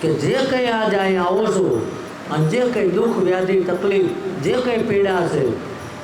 કે જે કંઈ આજે અહીં આવો છો અને જે કંઈ દુઃખ, વ્યાધિ, તકલીફ, જે કંઈ પીડા છે,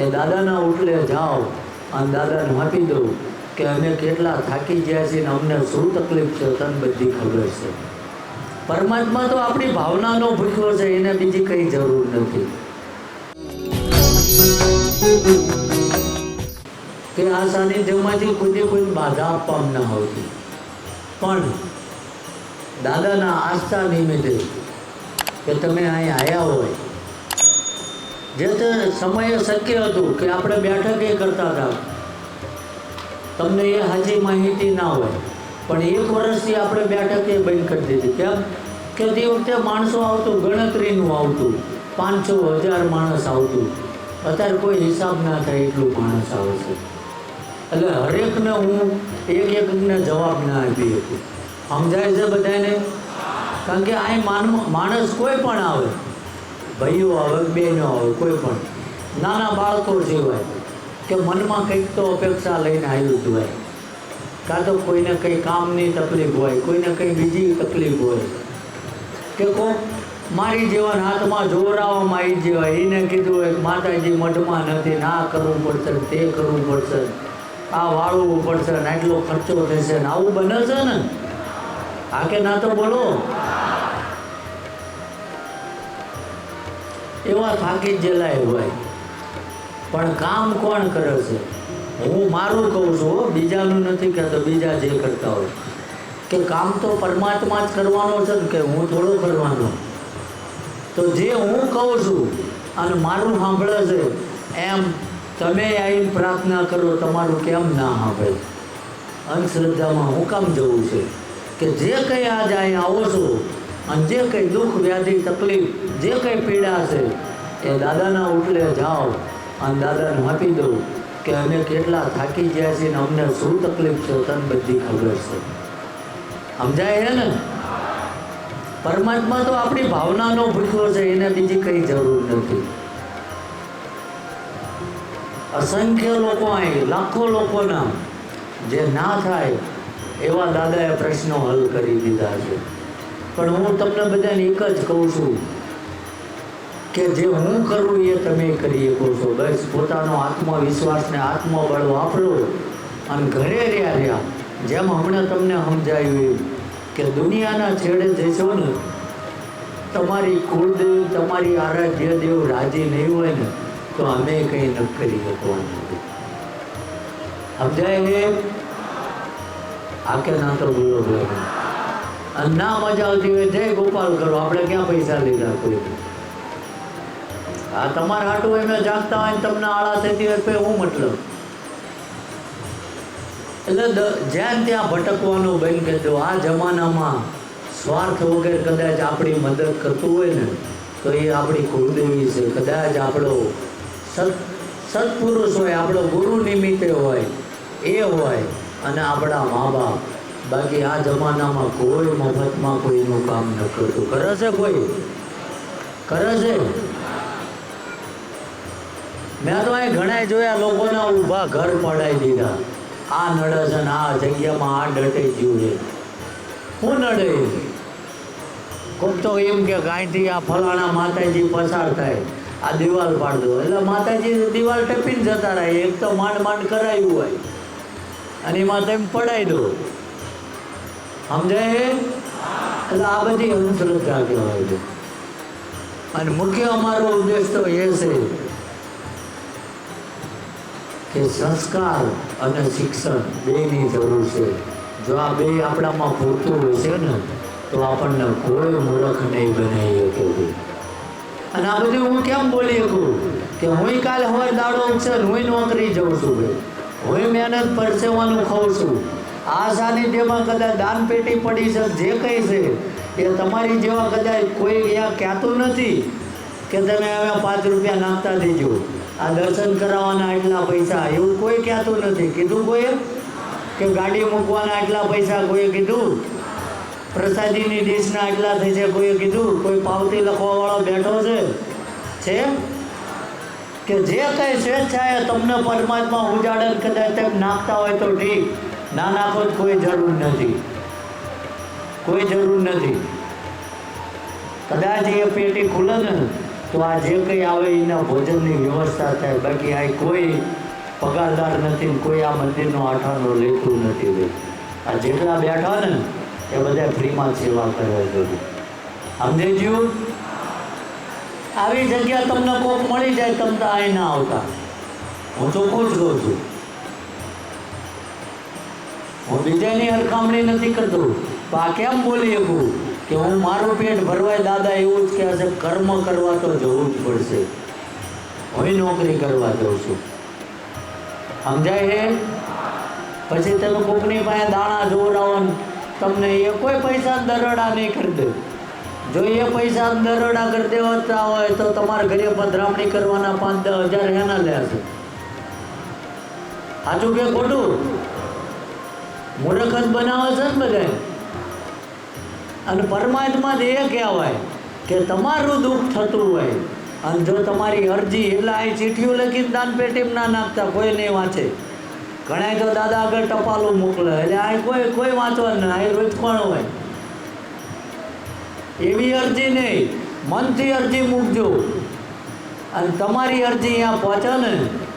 એ દાદાના ઉટલે જાઓ અને દાદાને આપી દો કે અમે કેટલા થાકી ગયા છીએ ને અમને શું તકલીફ છે તને બધી ખબર છે. પરમાત્મા તો આપણી ભાવનાનો ભૂખ્યો છે, એને બીજી કંઈ જરૂર નથી. કે આ સાનિધ્યમાંથી કોઈ કોઈ બાધા આપવામાં ન આવતી. પણ દાદાના આસ્થા નિમિત્તે કે તમે અહીં આવ્યા હોય. જે તે સમયે શક્ય હતું કે આપણે બેઠક એ કરતા હતા. તમને એ હાજી માહિતી ના હોય. પણ એક વર્ષથી આપણે બેઠક એ બંધ કરી દીધી. કેમ? કે તે વખતે માણસો આવતું, ગણતરીનું આવતું, પાંચસો હજાર માણસ આવતું, અત્યારે કોઈ હિસાબ ના થાય એટલું માણસ આવે છે. એટલે હરેકને હું એક એકને જવાબ ના આપી શકું. સમજાય છે બધાને કારણ કે અહીં માન, માણસ કોઈ પણ આવે, ભાઈઓ આવે, બહેનો આવે, કોઈ પણ, નાના બાળકો સિવાય કે મનમાં કંઈક તો અપેક્ષા લઈને આવ્યું હતું હોય. કાં તો કોઈને કંઈ કામની તકલીફ હોય, કોઈને કંઈ બીજી તકલીફ હોય. કે કોક મારી જેવા હાથમાં જોરાવામાં આવી જેવાય એને કીધું હોય, માતાજી મઠમાં નથી, ના કરવું પડશે, તે કરવું પડશે, આ વાળવું પડશે ને આટલો ખર્ચો થશે ને આવું બને છે ને? આ કે ના તો બોલો. એવા થાકી જેલાય હોય. પણ કામ કોણ કરે છે? હું મારું કહું છું હો, બીજાનું નથી કહેતો બીજા જે કરતા હોય. કે કામ તો પરમાત્મા જ કરવાનો છે ને કે હું થોડો કરવાનો. તો જે હું કહું છું અને મારું સાંભળે છે એમ તમે આવીને પ્રાર્થના કરો તમારું કેમ ના સાંભળે? અંધશ્રદ્ધામાં હું કામ જવું છે? કે જે કંઈ આજે અહીં આવો છો અને જે કંઈ દુઃખ, વ્યાધિ, તકલીફ, જે કંઈ પીડા છે, એ દાદાના ઉટલે જાઓ અને દાદાને આપી દો કે અમે કેટલા થાકી ગયા છીએ ને અમને શું તકલીફ છે, તને બધી ખબર છે. સમજાય છે ને? પરમાત્મા તો આપણી ભાવનાનો ભૂખ્યો છે, એને બીજી કંઈ જરૂર નથી. અસંખ્ય લોકો અહીં, લાખો લોકોના, જે ના થાય એવા દાદાએ પ્રશ્નો હલ કરી દીધા છે. પણ હું તમને બધાને એક જ કહું છું કે જે હું કરું એ તમે કરી શકો છો. બસ પોતાનો આત્મવિશ્વાસને આત્મબળ વાપરો અને ઘરે રહ્યા રહ્યા. જેમ હમણાં તમને સમજાયું કે દુનિયાના છેડે જશો ને, તમારી કુળદેવ તમારી આરાધ્ય દેવ રાજી નહીં હોય ને, તો અમે કંઈ ન કરી શકવાનું. સમજાય ને આ કે ના તો બોલો બોલો અને ના મજા આવતી હોય જય ગોપાલ કરો. આપણે ક્યાં પૈસા લીધા કોઈ આ તમારા હાટું એમને જાગતા હોય તમને આળા થતી હોય તો હું મતલબ? એટલે જ્યાં ત્યાં ભટકવાનું બંધ કરી આ જમાનામાં સ્વાર્થ વગર કદાચ આપણી મદદ કરતું હોય ને, તો એ આપણી કુળદેવી છે. કદાચ આપણો સત, સત્પુરુષ હોય, આપણો ગુરુ નિમિત્તે હોય, એ હોય. અને આપણા મા બાપ, બાકી આ જમાનામાં કોઈ મફતમાં કોઈનું કામ ન કરતું. કરે છે કોઈ? કરે છે? મેં તો અહીં ઘણા જોયા લોકોના ઊભા ઘર પડાવી દીધા. આ નડે છે ને આ જગ્યામાં આ ડટે ગયું છે. શું નડે? કોક તો એમ કે કાંઈથી આ ફલાણા માતાજી પસાર થાય. આ દિવાલ પાડ દો એટલે માતાજી દિવાલ ટપીને જતા રહે. એક તો માંડ માંડ કરાયું હોય. અને એમાં તમે પડાવી દો. સમજાય એટલે આ બધી અંધશ્રદ્ધા કહેવાય છે. અને મુખ્ય અમારો ઉદ્દેશ તો એ છે કે સંસ્કાર અને શિક્ષણ બેની જરૂર છે. જો આ બે આપણામાં પૂરતું હોય છે ને, તો આપણને કોઈ મૂર્ખ નહીં બનાવી શકે અને આ બધું હું કેમ બોલી શકું? કે હું કાલે હવે દાડો ને હું નોકરી જાઉં છું ભાઈ. હું મહેનત પરસેવાનું ખાઉં છું. આ સાનિધ્યમાં કદાચ દાન પેટી પડી છે, જે કંઈ છે, એ તમારી જેવા કદાચ કોઈ અહીંયા કહેતું નથી કે તમે હવે પાંચ રૂપિયા નાખતા દેજો. આ દર્શન કરાવવાના આટલા પૈસા, એવું કોઈ કહેતું નથી. કીધું કોઈએ કે ગાડી મૂકવાના આટલા પૈસા કોઈએ કીધું? પ્રસાદીની ડીશના આટલા થઈ છે, કોઈએ કીધું? કોઈ પાવતી લખવાવાળો બેઠો છે? છે? કે જે કંઈ સ્વેચ્છાએ તમને પરમાત્મા ઉજાડન કદાચ તેમ નાખતા હોય તો ઠીક. ના નાખો કોઈ જરૂર નથી. કોઈ જરૂર નથી. કદાચ એ પેટી ખુલે ને તો આ જે કંઈ આવે એના ભોજનની વ્યવસ્થા થાય. બાકી આ કોઈ પગારદાર નથી કોઈ આ મંદિરનો આઠાનો લેતું નથી આ જેટલા બેઠા ને એ બધા ફ્રીમાં સેવા કરે સમજાઈ સમજેજો આવી જગ્યા તમને કોક મળી જાય તમને અહીં ના આવતા. હું ચોખ્ખું જ કહું છું. હું બીજાની હરખામણી નથી કરતો. તો આ કેમ બોલી શકું? કે હું મારું પેટ ભરવાય, દાદા, એવું જ કહે છે, કર્મ કરવા તો જવું જ પડશે. હું નોકરી કરવા જાઉં છું. સમજાય છે? પછી તમે કોકની પાસે દાણા જોવડાવો તમને એ કોઈ પૈસા દરોડા નહીં કરી દે. જો એ પૈસા દરોડા કરી દેવાતા હોય તો તમારા ઘરે પધરામણી કરવાના પાંચ દસ હજાર એના લે છે સાચું કે ખોટું? મૂર્ખ જ બનાવે છે ને બધા અને પરમાત્મા જ એ કહેવાય કે તમારું દુઃખ થતું હોય. અને જો તમારી અરજી એટલે આ ચીઠીઓ લખીને દાન પેટીમાં ના નાખતા કોઈ નહીં વાંચે. ઘણા તો દાદા આગળ ટપાલું મોકલે. એટલે આ કોઈ કોઈ વાંચવા ના આ રોજ કોણ હોય? એવી અરજી નહીં. મનથી અરજી મૂકજો. અને તમારી અરજી અહીંયા પહોંચે ને,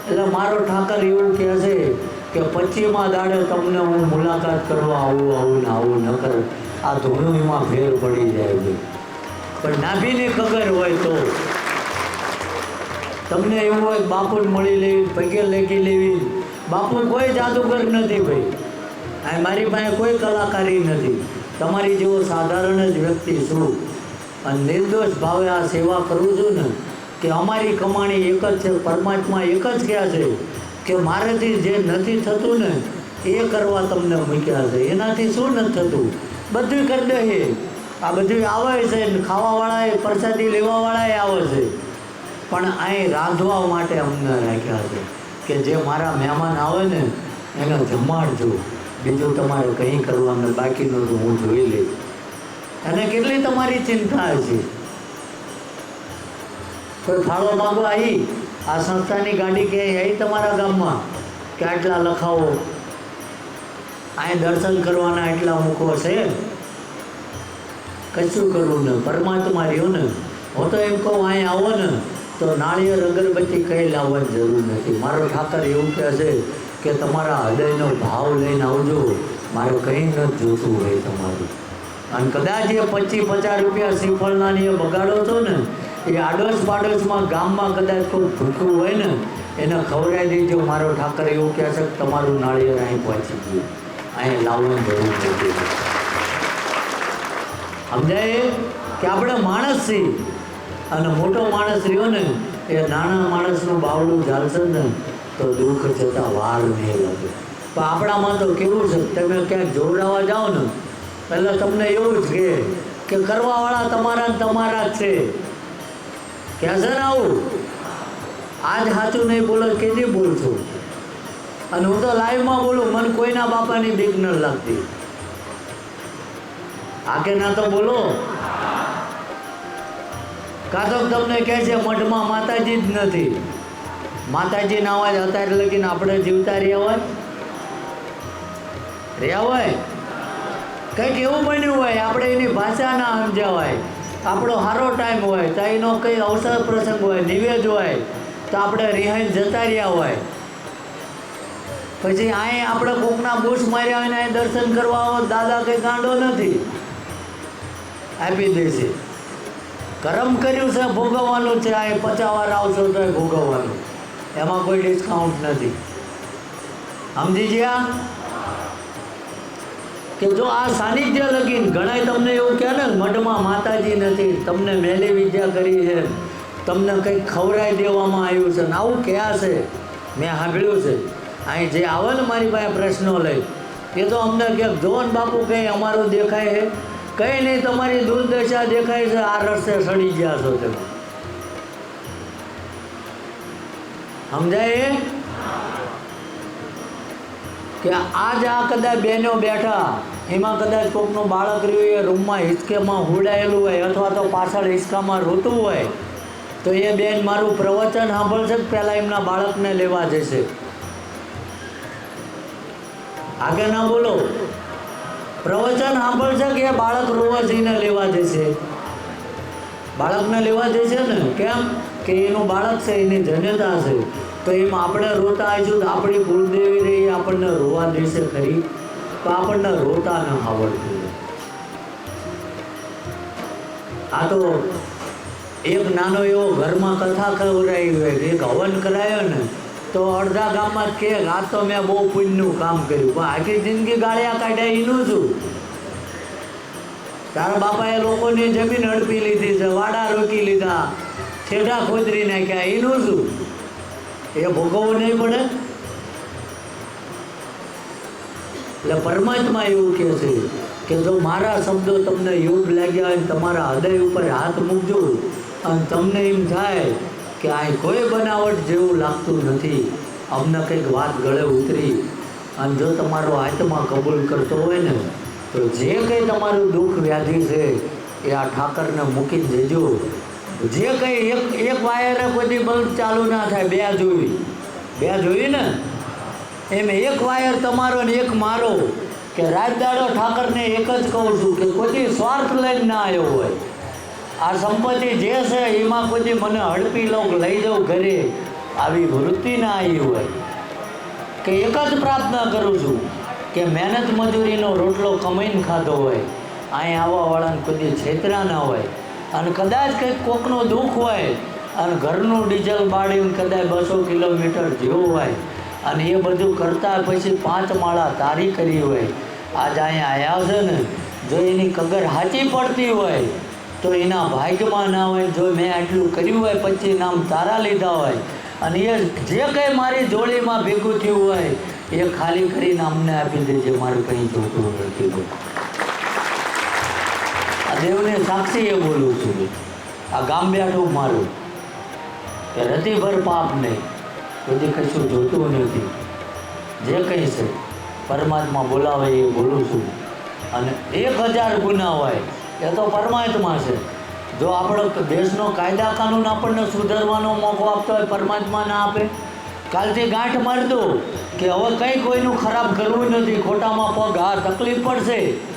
એટલે મારો ઠાકર એવું કહે છે કે પચીમાં દાડે તમને હું મુલાકાત કરવા આવું આવું ને આવું ન કર. આ ધૂણું એમાં ફેર પડી જાય છે. પણ નાભીની ખબર હોય તો. તમને એવું હોય બાપુને મળી લેવી, પગે લેખી લેવી. બાપુ કોઈ જાદુગર નથી ભાઈ. મારી પાસે કોઈ કલાકારી નથી. તમારી જેવો સાધારણ જ વ્યક્તિ છું. અને નિર્દોષ ભાવે આ સેવા કરું છું ને, કે અમારી કમાણી એક જ છે, પરમાત્મા એક જ કહે છે, કે મારાથી જે નથી થતું ને, એ કરવા તમને મૂક્યા છે. એનાથી શું નથી થતું? બધું કરી દે છે આ બધું આવે છે ને, ખાવાવાળાએ પ્રસાદી લેવાવાળાએ આવે છે. પણ અહીં રાંધવા માટે અમને રાખ્યા છે, કે જે મારા મહેમાન આવે ને, એને જમાડજો. બીજું તમારે કંઈ કરવાનું બાકીનું તો હું જોઈ લઈશ. અને કેટલી તમારી ચિંતા છે કોઈ ફાળો માગો આવી આ સંસ્થાની ગાડી કે આવી તમારા ગામમાં? કે આટલા લખાવો? અહીં દર્શન કરવાના એટલા મૂકો છે કશું કરવું ને, પરમાત્મા રહ્યો ને. હું તો એમ કહું અહીં આવો ને. તો નાળિયેર અગરબત્તી કંઈ લાવવાની જરૂર નથી. મારો ઠાકર એવું કહે છે કે તમારા હૃદયનો ભાવ લઈને આવજો. મારે કંઈ ન જોતું હોય તમારું. અને કદાચ એ પચીસ પચાસ રૂપિયા શ્રીફળના એ બગાડો છો ને, એ આડોશ પાડોશમાં ગામમાં કદાચ કોઈ ભૂખ્યું હોય ને, એને ખવડાવી દેજો. મારો ઠાકર એવું કહે છે કે તમારું નાળિયેર અહીં પહોંચી ગયું. અહીં લાવવાનું જરૂર નથી સમજાય? કે આપણે માણસ છીએ. અને મોટો માણસ રહ્યો ને, એ નાના માણસનું બાવડું ઝાલશે ને તો દુઃખ જતાં વાર નહીં લાગે. પણ આપણામાં તો કેવું છે, તમે ક્યાંક જોડાવા જાઓ ને એટલે તમને એવું જ કહે કે કરવાવાળા તમારા તમારા જ છે. કહેશે ને આવું? આજ સાચું નહીં બોલો કેદી બોલશું અને હું તો લાઈવમાં બોલું, મને કોઈના બાપાની બીક ન લાગતી. આ કે ના તો બોલો. કાં તો તમને કહે છે મઠમાં માતાજી જ નથી. માતાજીના અવાજ અત્યારે લગીને આપણે જીવતા રહ્યા હોય? રહ્યા હોય? કંઈક એવું બન્યું હોય, આપણે એની ભાષા ના હોય, આપણો સારો ટાઈમ હોય, તો એનો કંઈ અવસર પ્રસંગ હોય, નિવેદ હોય, તો આપણે રિહાઈન જતા રહ્યા હોય. પછી અહીં આપણે કોકના બુશ માર્યા હોય ને અહીં દર્શન કરવા આવો, દાદા કંઈ ગાંડો નથી. આપી દેશે. કરમ કર્યું છે, ભોગવવાનું છે અહીં પચાસ વાર આવશો તો ભોગવવાનું. એમાં કોઈ ડિસ્કાઉન્ટ નથી. સમજી ગયા? કે જો આ સાનિધ્ય લગીન ઘણા તમને એવું કહે ને, મઢમાં માતાજી નથી, તમને મેલી વિદ્યા કરી છે, તમને કંઈક ખવડાવી દેવામાં આવ્યું છે. ને આવું ક્યાં છે. મેં સાંભળ્યું છે. અહીં જે આવે ને મારી પાસે પ્રશ્નો લઈ, એ તો અમને કે જોન બાપુ, કંઈ અમારું દેખાય છે? કંઈ નહીં, તમારી દુર્દશા દેખાય છે. આ રસ્તે સડી ગયા છો તમે. સમજાય? કે આજ આ કદાચ બહેનો બેઠા, એમાં કદાચ કોકનું બાળક રહ્યું એ રૂમમાં હિંચકેમાં હુડાયેલું હોય, અથવા તો પાછળ હિંચકામાં રોતું હોય, તો એ બેન મારું પ્રવચન સાંભળશે પહેલાં એમના બાળકને લેવા જશે. આગળ ના બોલો. પ્રવચન સાંભળશે કે એ બાળક રોવા જઈને લેવા જશે? બાળકને લેવા જે છે ને? કેમ? કે એનું બાળક છે, એની જન્યતા છે. તો એમ આપણે રોતા આવીશું આપણી કુળદેવી રહી આપણને રોવા દેશે ખરી, તો આપણને રોતા ન આવડતું. આ તો એક નાનો એવો ઘરમાં કથા કરાવી હોય, એક હવન કરાયો ને, તો અડધા ગામમાં કે આ તો મેં બહુ પુણ્યનું કામ કર્યું, પણ આખી જિંદગી ગાળ્યા કાઢ્યા એનું શું? તારા બાપાએ લોકોની જમીન હડપી લીધી છે, વાડા રોકી લીધા છેડા ખોદરી નાખ્યા, એનું શું? એ ભોગવવો નહીં પડે? એટલે પરમાત્મા એવું કહે છે કે જો મારા શબ્દો તમને યોગ લાગ્યા હોય તમારા હૃદય ઉપર હાથ મૂકજો અને તમને એમ થાય કે આ કોઈ બનાવટ જેવું લાગતું નથી. અમને કંઈક વાત ગળે ઉતરી. અને જો તમારો આત્મા કબૂલ કરતો હોય ને, તો જે કંઈ તમારું દુઃખ, વ્યાધિ છે, એ આ ઠાકરને મૂકીને દેજો જે કંઈ એક એક વાયરે કોઈ બલ્બ ચાલુ ના થાય, બે જોવી બે જોઈ ને? એમ એક વાયર તમારો ને એક મારો. કે રાજદાડો ઠાકરને એક જ કહું છું કે કોઈ સ્વાર્થ લઈને ના આવ્યો હોય. આ સંપત્તિ જે છે, એમાં કોઈ મને હડપી લોક લઈ જાઉં ઘરે, આવી વૃત્તિ ના આવી હોય. કે એક જ પ્રાર્થના કરું છું કે મહેનત મજૂરીનો રોટલો કમાઈને ખાધો હોય. અહીં આવવાવાળાને કોઈ છેતરા ના હોય. અને કદાચ કંઈક કોકનો દુઃખ હોય અને ઘરનું ડીઝલ બાળીને કદાચ બસો કિલોમીટર જેવું હોય અને એ બધું કરતા પછી પાંચ માળા તારી કરી હોય, આજ અહીંયા આવ્યા છે ને, જો એની કગર સાચી પડતી હોય, તો એના ભાગ્યમાં ના હોય, જો મેં આટલું કર્યું હોય, પછી નામ તારા લીધા હોય, અને એ જે કંઈ મારી જોડીમાં ભેગું થયું હોય, એ ખાલી કરીને અમને આપી દેજે, મારું કંઈ જોતું નથી. દેવને સાક્ષી એ બોલું છું. આ ગામ બેઠું મારું. કે રતિભર પાપ નહીં બધી કશું જોતું નથી. જે કંઈ છે, પરમાત્મા બોલાવે એ બોલું છું. અને એક હજાર ગુના હોય, એ તો પરમાત્મા છે. જો આપણો દેશનો કાયદા કાનૂન આપણને સુધારવાનો મોકો આપતો હોય, પરમાત્મા ના આપે. કાલથી ગાંઠ મારી દો કે હવે કંઈ કોઈનું ખરાબ કરવું નથી. ખોટામાં પગ આ તકલીફ પડશે.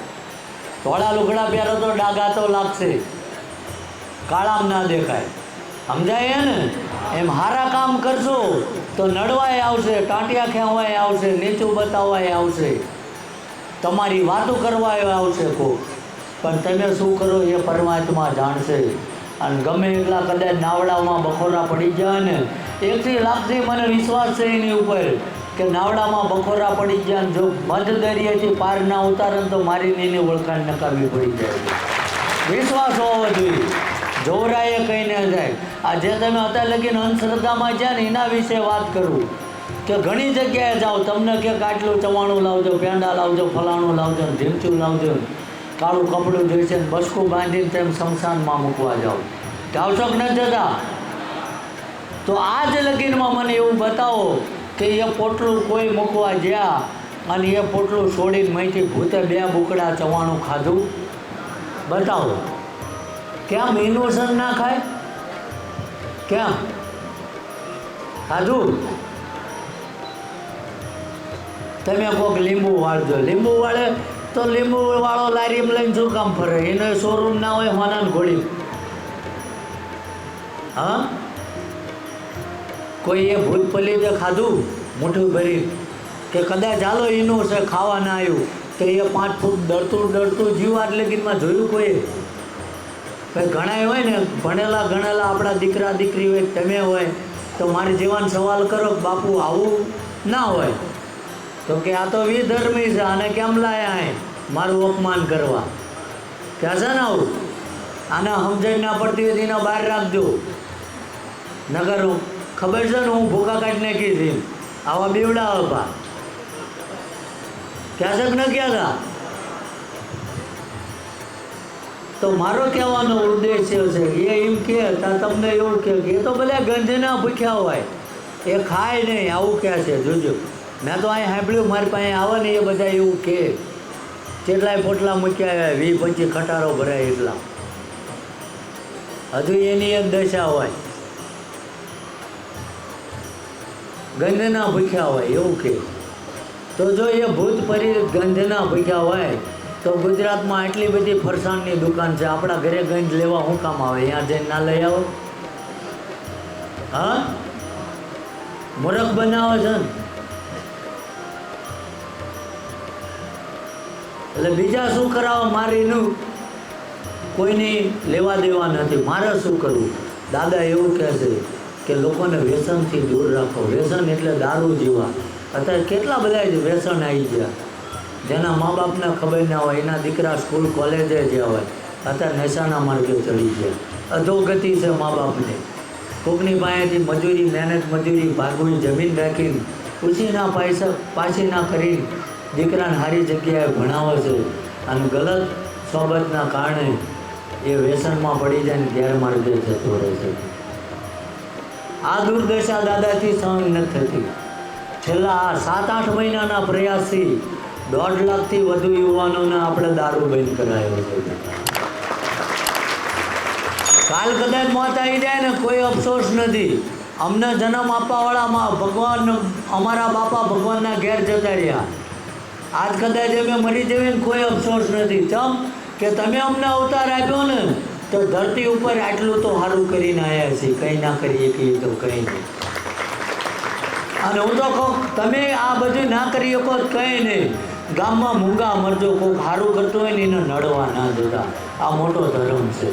ધોળા લુગડા પહેરો તો ડાઘા તો લાગશે. કાળામ ના દેખાય. સમજાય ને એમ હારા કામ કરશો તો નડવાય આવશે, ટાંટિયા ખેવાય આવશે, નીચું બતાવવાય આવશે. તમારી વાતો કરવાય આવશે કોઈ પણ તમે શું કરો એ પરમાત્મા જાણશે. અને ગમે એટલા કદાચ નાવડામાં બખોરા પડી જાય ને, એકથી લાખથી મને વિશ્વાસ છે એની ઉપર. કે નાવડામાં બખોરા પડી ગયા જો મધ દરિયેથી પાર ના ઉતારે તો મારીને એની ઓળખાણ નકારવી પડી જાય વિશ્વાસ હોવો જોઈએ. જોરાએ કહીને ન જાય. આ જે તમે અત્યારે લગીને અંધશ્રદ્ધામાં જ્યાં ને એના વિશે વાત કરું. કે ઘણી જગ્યાએ જાઓ, તમને કે કાટલું ચવાણું લાવજો, પેંડા લાવજો, ફલાણું લાવજો, ને ઢીમચું લાવજો કાળું કપડું જોઈશે ને બસકું બાંધીને તેમ શમશાનમાં મૂકવા જાઓ. જાવશો કે નથી જતા? તો આ જ લગીનમાં મને એવું બતાવો કે એ પોટલું કોઈ મૂકવા ગયા અને એ પોટલું છોડીને મહીથી ભૂતે બે બુકડા ચવાણું ખાધું? બતાવો. કેમ ઇનોસન ના ખાય? કેમ? ખાધું? તમે કોઈક લીંબુ વાળજો. લીંબુ વાળે તો લીંબુ વાળો લારીમાં લઈને શું કામ ફરે? એનો શોરૂમ ના હોય હોનાને ઘોડી. હા? કોઈ એ ભૂત પલીતે ખાધું, મુઠ્ઠું ભરી, કે કદાચ ચાલો એનું છે ખાવા ના આવ્યું તો એ પાંચ ફૂટ ડરતું ડરતું જીવ આટલે ગીતમાં જોયું કોઈ? કંઈ ઘણા હોય ને, ભણેલા ગણેલા આપણા દીકરા દીકરી હોય, તમે હોય, તો મારી જીવન સવાલ કરો કે બાપુ, આવું ના હોય. તો કે આ તો વિધર્મી છે, આને કેમ લાયા હે? મારું અપમાન કરવા. ક્યાં છે ને આવું? આને સમજણ ના પડતી હોય તો એના બહાર રાખજો. નગર ખબર છે ને હું ભૂકા કાઢ નાખી હતી આવા બીવડા હતા ક્યાં સાહેબ ન ક્યાં હતા તો મારો કહેવાનો ઉદ્દેશ્ય છે, એ એમ કે તમને એવું કે એ તો ભલે ગંધના ભૂખ્યા હોય, એ ખાય નહીં, આવું કહે છે, જોજો. મેં તો અહીં સાંભળ્યું, મારી પાસે આવે ને એ બધા એવું કે, કેટલાય પોટલા મૂક્યા આવ્યા વી પચીસ ખટારો ભરાય એટલા. હજુ એની એક દશા હોય. ગંધના ભૂખ્યા હોય, એવું કે. તો જો એ ભૂત પરી ગંધના ભૂખ્યા હોય, તો ગુજરાતમાં આટલી બધી ફરસાણની દુકાન છે. આપણા ઘરે ગંજ લેવા શું કામ આવે? અહીંયા જઈને ના લઈ આવો. હા? મોરખ બનાવે છે ને. એટલે બીજા શું કરાવો મારીનું? કોઈની લેવા દેવા નથી. મારે શું કરવું? દાદા એવું કહે છે કે લોકોને વ્યસનથી દૂર રાખો. વ્યસન એટલે દારૂ જેવા અત્યારે કેટલા બધા જ વ્યસન આવી ગયા. જેના મા બાપને ખબર ના હોય, એના દીકરા સ્કૂલ, કોલેજે જ્યાં હોય. અત્યારે નશાના માર્ગે ચડી ગયા. અધોગતિ છે મા બાપને કોકની પાસેથી મજૂરી, મહેનત મજૂરી, ભાગવી, જમીન રાખીને પૂછી ના પૈસા, પાછી ના કરી દીકરાને સારી જગ્યાએ ભણાવે છે. અને ગલત સોબતના કારણે એ વ્યસનમાં પડી જાય ને ગેરમાર્ગે જતો રહે છે. આ દુર્દશા દાદાથી સહન નથી થતી. છેલ્લા આ સાત આઠ મહિનાના પ્રયાસથી દોઢ લાખથી વધુ યુવાનોને આપણે દારૂ બંધ કરાયો છે. કાલ કદાચ મોત આવી જાય ને કોઈ અફસોસ નથી. અમને જન્મ આપવાવાળા ભગવાન, અમારા બાપા ભગવાનના ઘેર જતા રહ્યા. આજ કદાચ અમે મરી જઈએ ને કોઈ અફસોસ નથી. ચમ કે તમે અમને અવતાર આપ્યો ને તો ધરતી ઉપર આટલું તો સારું કરીને આવ્યા છીએ કંઈ ના કરીએ કે તો કંઈ નહીં. અને હું તો કહું, તમે આ બધું ના કરી શકો કંઈ નહીં. ગામમાં મૂંગા મરજો કોઈક સારું કરતું હોય ને એને નડવા ના જોતા આ મોટો ધર્મ છે.